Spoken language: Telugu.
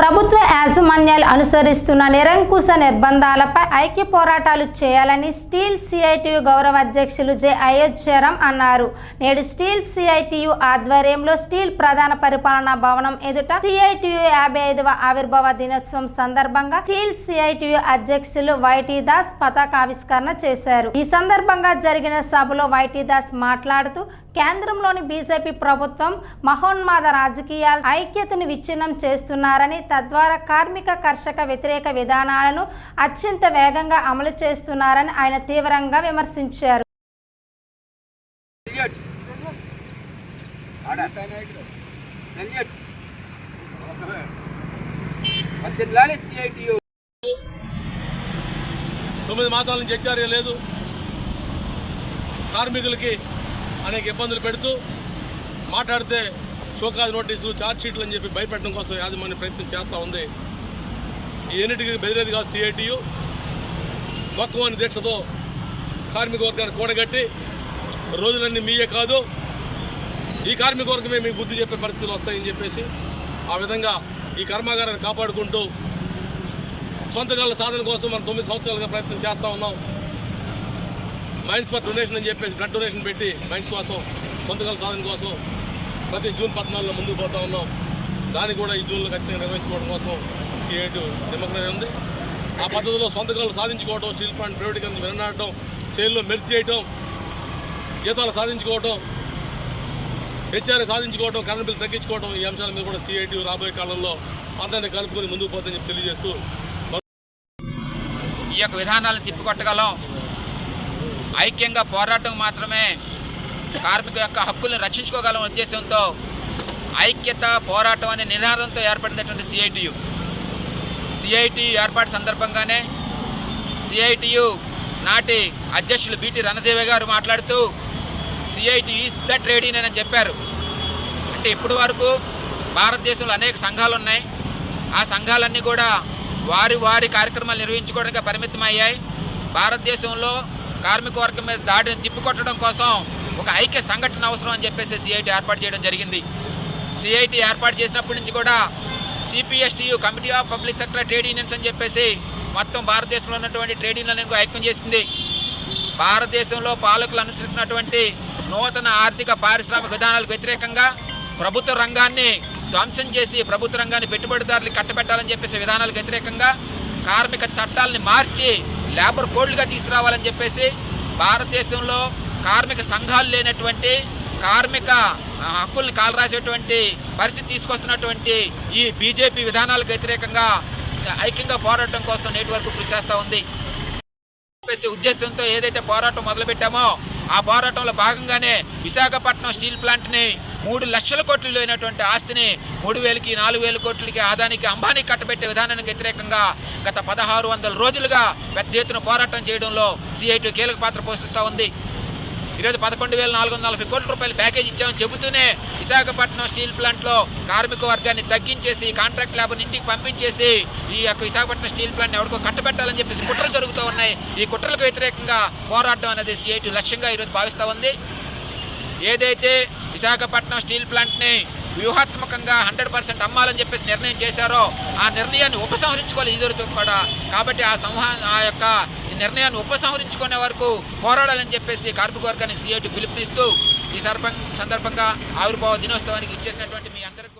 ప్రభుత్వ యాజమాన్యాలు అనుసరిస్తున్న నిరంకుశ నిర్బంధాలపై ఐక్య పోరాటాలు చేయాలని స్టీల్ సిఐటియు గౌరవ అధ్యక్షులు జె అయోధ్యరం అన్నారు. నేడు స్టీల్ సిఐటియు ఆధ్వర్యంలో స్టీల్ ప్రధాన పరిపాలనా భవనం ఎదుట సిఐటియు యాభై ఐదవ ఆవిర్భావ దినోత్సవం సందర్భంగా స్టీల్ సిఐటియు అధ్యక్షులు వైటీ దాస్ పతాకావిష్కరణ చేశారు. ఈ సందర్భంగా జరిగిన సభలో వైటీ దాస్ మాట్లాడుతూ కేంద్రంలోని బీజేపీ ప్రభుత్వం మహోన్మాద రాజకీయాలు ఐక్యతను విచ్ఛిన్నం చేస్తున్నారని తద్వారా కార్మిక కర్షక వ్యతిరేక విధానాలను అత్యంత వేగంగా అమలు చేస్తున్నారని ఆయన తీవ్రంగా విమర్శించారు. తొమ్మిది మాసాల నుంచి హెచ్ఆర్ఏ లేదు. కార్మికులకి అనేక ఇబ్బందులు పెడుతూ మాట్లాడితే షోకాజ్ నోటీసులు ఛార్జ్షీట్లు అని చెప్పి భయపెట్టడం కోసం యాజమాన్య ప్రయత్నం చేస్తూ ఉంది. ఈ ఎన్నిటికి బెదిరేది కాదు సిఐటియు మొక్కవని దీక్షతో కార్మిక వర్గాన్ని కూడగట్టి రోజులన్నీ మీయే కాదు ఈ కార్మిక వర్గమే మీకు బుద్ధి చెప్పే పరిస్థితులు వస్తాయని చెప్పేసి ఆ విధంగా ఈ కర్మాగారాన్ని కాపాడుకుంటూ సొంత గల సాధన కోసం మనం తొమ్మిది సంవత్సరాలుగా ప్రయత్నం చేస్తూ ఉన్నాం. మైండ్స్ ఫర్ డొనేషన్ అని చెప్పేసి బ్లడ్ డొనేషన్ పెట్టి మైండ్స్ కోసం సొంతకాల సాధన కోసం ప్రతి జూన్ పద్నాలుగులో ముందుకు పోతా ఉన్నాం. దాన్ని కూడా ఈ జూన్లో ఖచ్చితంగా నిర్వహించుకోవడం కోసం సిఐటి నిమగ్నమై ఉంది. ఆ పద్ధతిలో సొంతకాలు సాధించుకోవడం స్టీల్ ప్లాంట్ ప్రైవేటీకరణ వినడం సేల్లో మెర్జ్ చేయటం జీతాలు సాధించుకోవటం హెచ్ఆర్ఏ సాధించుకోవడం కరెంట్ బిల్లు తగ్గించుకోవడం ఈ అంశాల మీద కూడా సిఐటి రాబోయే కాలంలో అందరినీ కలుపుకొని ముందుకు పోతుందని చెప్పి తెలియజేస్తూ ఈ యొక్క విధానాలు తిప్పికొట్టగలం. ఐక్యంగా పోరాటం మాత్రమే కార్మిక యొక్క హక్కులను రక్షించుకోగలం ఉద్దేశంతో ఐక్యత పోరాటం అనే నినాదంతో ఏర్పడినటువంటి సిఐటియు సిఐటియు ఏర్పాటు సందర్భంగానే సిఐటియు నాటి అధ్యక్షులు బీటీ రణదేవి గారు మాట్లాడుతూ CITU is the trade union అని చెప్పారు. అంటే ఇప్పటి వరకు భారతదేశంలో అనేక సంఘాలు ఉన్నాయి ఆ సంఘాలన్నీ కూడా వారి వారి కార్యక్రమాలు నిర్వహించుకోవడానికి పరిమితం అయ్యాయి భారతదేశంలో కార్మిక వర్గం మీద దాడిని తిప్పికొట్టడం కోసం ఒక ఐక్య సంఘటన అవసరం అని చెప్పేసి సిఐటి ఏర్పాటు చేయడం జరిగింది. సిఐటి ఏర్పాటు చేసినప్పటి నుంచి కూడా CPSTU committee of public sector trade unions అని చెప్పేసి మొత్తం భారతదేశంలో ఉన్నటువంటి ట్రేడ్ యూనియన్లను ఐక్యం చేసింది. భారతదేశంలో పాలకులు అనుసరిస్తున్నటువంటి నూతన ఆర్థిక పారిశ్రామిక విధానాలకు వ్యతిరేకంగా ప్రభుత్వ రంగాన్ని ధ్వంసం చేసి ప్రభుత్వ రంగాన్ని పెట్టుబడిదారులు కట్టబెట్టాలని చెప్పేసి విధానాలకు వ్యతిరేకంగా కార్మిక చట్టాలని మార్చి లేబర్ కోడ్లుగా తీసుకురావాలని చెప్పేసి భారతదేశంలో కార్మిక సంఘాలు లేనటువంటి కార్మిక ఆ, హక్కుల్ని కాలరాసేటువంటి పరిస్థితి తీసుకొస్తున్నటువంటి ఈ బీజేపీ విధానాలకు వ్యతిరేకంగా ఐక్యంగా పోరాటం కోసం నేటి వరకు కృషి చేస్తూ ఉంది. చెప్పేసి ఉద్దేశంతో ఏదైతే పోరాటం మొదలుపెట్టామో ఆ పోరాటంలో భాగంగానే విశాఖపట్నం స్టీల్ ప్లాంట్ని మూడు లక్షల కోట్లు విలువైనటువంటి ఆస్తిని మూడు వేలకి నాలుగు వేల కోట్లకి ఆదానికి అంబానీ కట్టబెట్టే విధానానికి వ్యతిరేకంగా గత పదహారు వందల రోజులుగా పెద్ద ఎత్తున పోరాటం చేయడంలో సిఐటి కీలక పాత్ర పోషిస్తూ ఉంది. ఈరోజు పదకొండు వేల నాలుగు వందల నలభై కోట్ల రూపాయలు ప్యాకేజ్ ఇచ్చామని చెబుతూనే విశాఖపట్నం స్టీల్ ప్లాంట్లో కార్మిక వర్గాన్ని తగ్గించేసి కాంట్రాక్ట్ లేబర్ ఇంటికి పంపించేసి ఈ యొక్క విశాఖపట్నం స్టీల్ ప్లాంట్ ఎవరికో కట్టబెట్టాలని చెప్పేసి కుట్రలు జరుగుతూ ఉన్నాయి. ఈ కుట్రలకు వ్యతిరేకంగా పోరాటం అనేది సిఐటి లక్ష్యంగా ఈరోజు భావిస్తూ ఉంది. ఏదైతే విశాఖపట్నం స్టీల్ ప్లాంట్ని వ్యూహాత్మకంగా హండ్రెడ్ పర్సెంట్ అమ్మాలని చెప్పేసి నిర్ణయం చేశారో ఆ నిర్ణయాన్ని ఉపసంహరించుకోవాలి ఇద్దరితో కూడా. కాబట్టి ఆ సంహా ఆ యొక్క ఈ నిర్ణయాన్ని ఉపసంహరించుకునే వరకు పోరాడాలని చెప్పేసి కార్మిక వర్గానికి సీఐటి పిలుపునిస్తూ ఈ సర్పం సందర్భంగా ఆవిర్భావ దినోత్సవానికి ఇచ్చేసినటువంటి మీ అందరికీ